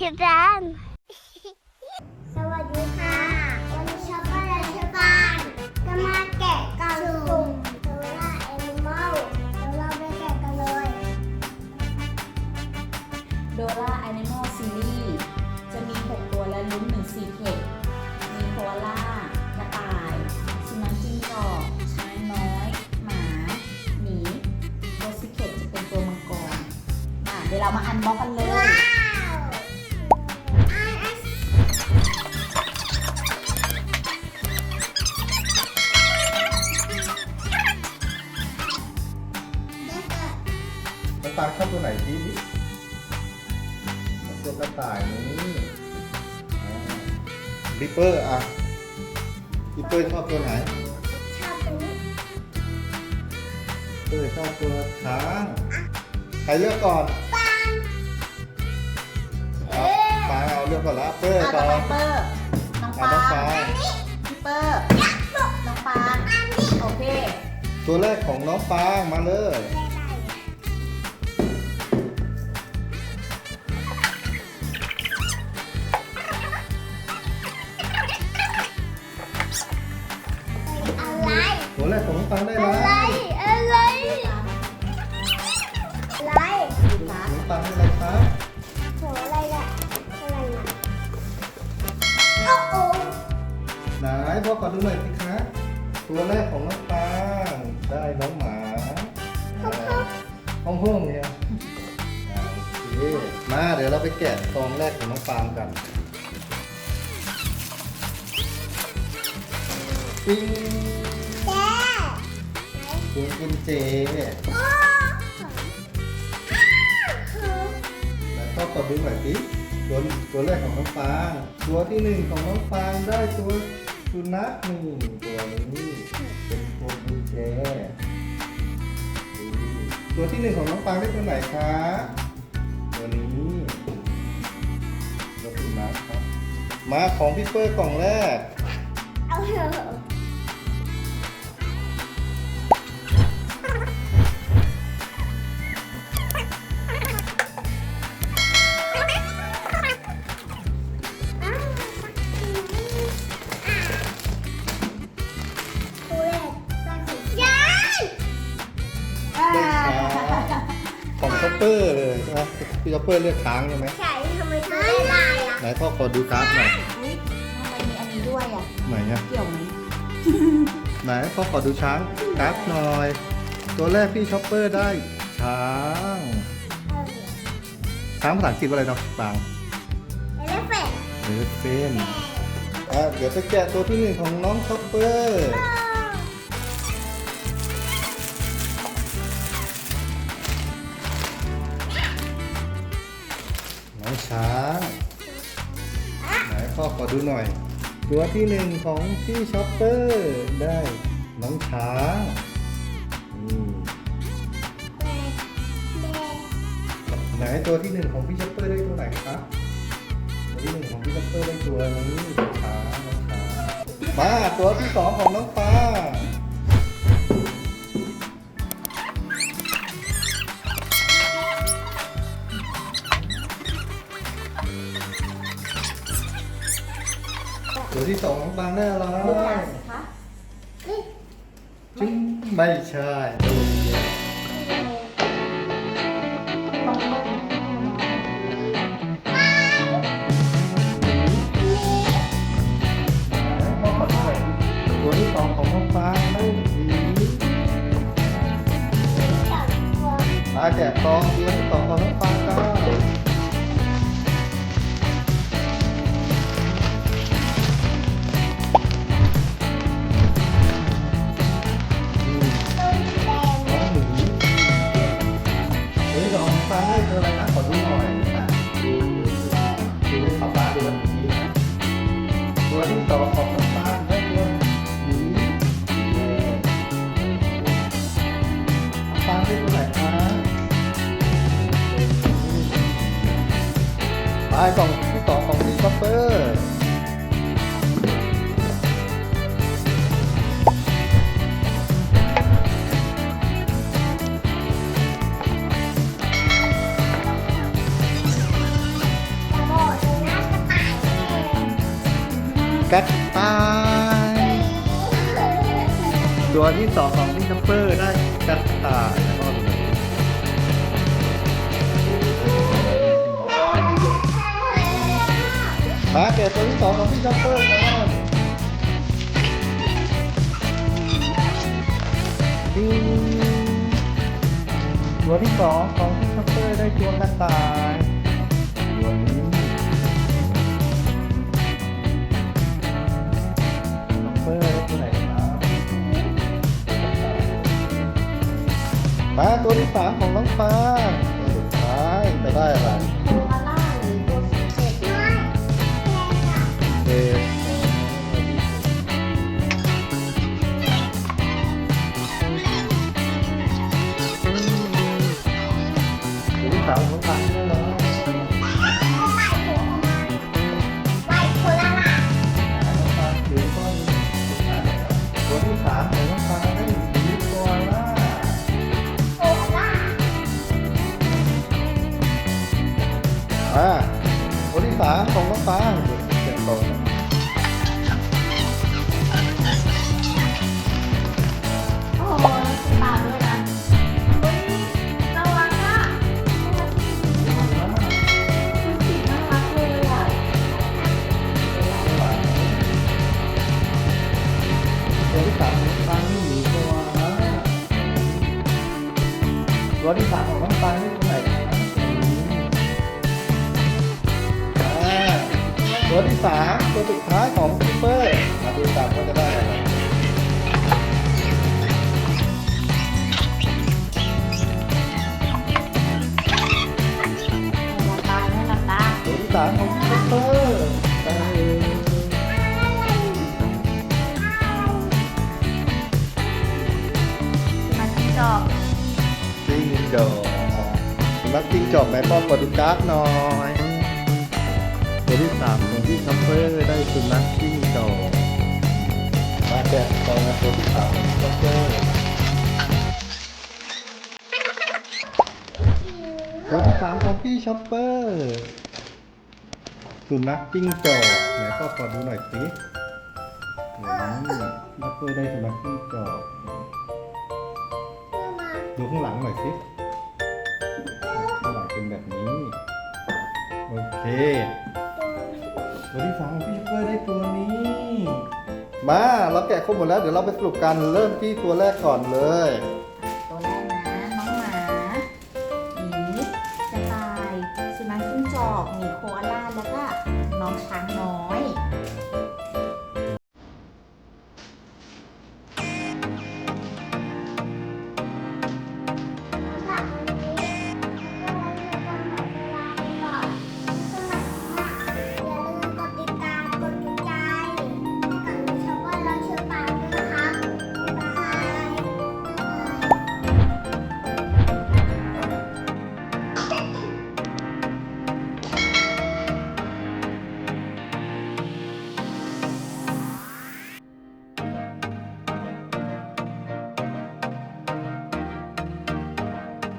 คิดร้านสวัสดีค่ะ วันนี้ช็อปเปอร์และชบานจะมาแกะกล่องสุ่มโซล่าแอนิมอลเดี๋ยวเราไปแกะกันเลยโดราแอนิมอลซีรีส์จะมี 6 ตัวและลุ้นหนึ่งซีเคทมีโคอาล่ากระต่ายสุนัขจิ้งจอกช้างน้อย หมาหมีตัวซีเคทจะเป็นตัวมังกรอะเดี๋ยวเรามาอันบ็อกกันเลย ต่ายชอบตัวไหนพี่ตัวกระต่ายนี้ริปเปอร์อะริปเปอร์ชอบตัวไหนชอบตัวนี้ริปเปอร์ชอบตัวช้างใครเลือกก่อนปังอะปางเอาเลือกก่อนละเปอร์อะก่ต่ออนไปเปอร์น้องอะปาน้องงปางพี่เปอร์น้องปางโอเค ตัวแรกของน้องปางมาเลย กของน้องปางได้อะแล้วไร อะไร อะไรน้องปางได้อะไรครับโหอะไรอะอะไรอะโอ้โหไหนพ่อขอดูหน่อยสิคะตัวแรกของน้องปางได้น้องหมาห้องห้องเนี่ยอะโอเคมาเดี๋ยวเราไปแกะซองแรกของน้องปางกันปิ้ง ตัวกินเจแล้วก็ขอดูหน่อยสิตัวตัวแรกของน้องปางตัวที่หนึ่งของน้องปางได้ตัวสุนัขหนึ่งตัวนี้เป็นตัวกุญแจตัวที่หนึ่งของน้องปางได้ตัวไหนคะตัวนี้ตัวสุนัขครับมาของพี่เปอร์กล่องแรกเอาเถอะ เปอร์เลยใช่ไหมพี่ช็อปเปอร์เลือกช้างใช่ไหมใช่ทำไมถึงได้ลายอะไหนพ่อขอดูกราฟหน่อยอุ๊ยทำไมมีอันนี้ด้วยอะ ไหนเนี่ยเกี่ยวไหมไหนพ่อขอดูช้างกราฟหน่อย ตัวแรกพี่ช็อปเปอร์ได้ช้างช้างภาษาอังกฤษว่าอะไรเนาะปางเอเลฟเฟนเอฟเฟนอะเดี๋ยวจะแกะตัวที่หนึ่งของน้องช็อปเปอร์ น้องช้างไหนพ่อขอดูหน่อย ตัวที่หนึ่งของพี่ช็อปเปอร์ได้น้องช้างไหนตัวที่หนึ่งของพี่ช็อปเปอร์ได้ตัวไหนครับตัวที่หนึ่งของพี่ช็อปเปอร์ได้ตัวนี้ตัวช้างน้องช้างมาตัวที่สองของน้องปลา ตัวที่สองของปางได้อะไรดูการ์ดสิคะจึงไม่ใช่ตัวเดียวตัวที่สองของน้องฟ้าไม่ดีอาแกะซองตัวที่สองของน้ ได้ตัวหมีแดงน้ำตาได้ตัวไหนคะไปกล่องที่สองของพี่คัพเปอร์กระต่ายตัวที่สองของพี่คัมเปอร์ได้กระต่ายแล้วก็ดูหน่อยมาแกะตัวที่สองของพี่คัมเปอร์นติ๊งตัวที่สองของพี่คัมเปอร์ได้ตัวกระต่าย มาตัวที่สามของน้องฟ้าตัวสุดท้ายจะได้อะไรตัวสีเอตัวที่สามของน้องฟ้าได้แล้วน้องฟ้า อ่าตัวที่สามของน้องฟ้าเดี๋ยวเก็บตรง ตัวที่สามตัวสุดท้ายของซูเปอร์มาดูกันว่าจะได้อะไรหลับตาไม่หลับตาตัวที่สามของซูเปอร์ได้มันจิ้งจอกจิ้งจอกสำนักจิ้งจอกไหนป้อมกว่าดูการ์ดหน่อย ตัวที่สามของพี่คัมเปอร์ได้สุนัขจิ้งจอกมาแกตองตัวที่สามของคัมเปอร์ตัวที่สามของพี่ช็อปเปอร์สุนัขจิ้งจอกไหนพ่อขอดูหน่อยสินี่ช็อปเปอร์ได้สุนัขจิ้งจอกดูข้างหลังหน่อยสิข้างหลังเป็นแบบนี้ โอเค ตัวที่สามของพี่ช็อปเปอได้ตัวนี้ มาเราแกะครบหมดแล้วเดี๋ยวเราไปสรุปกันเริ่มที่ตัวแรกก่อนเลย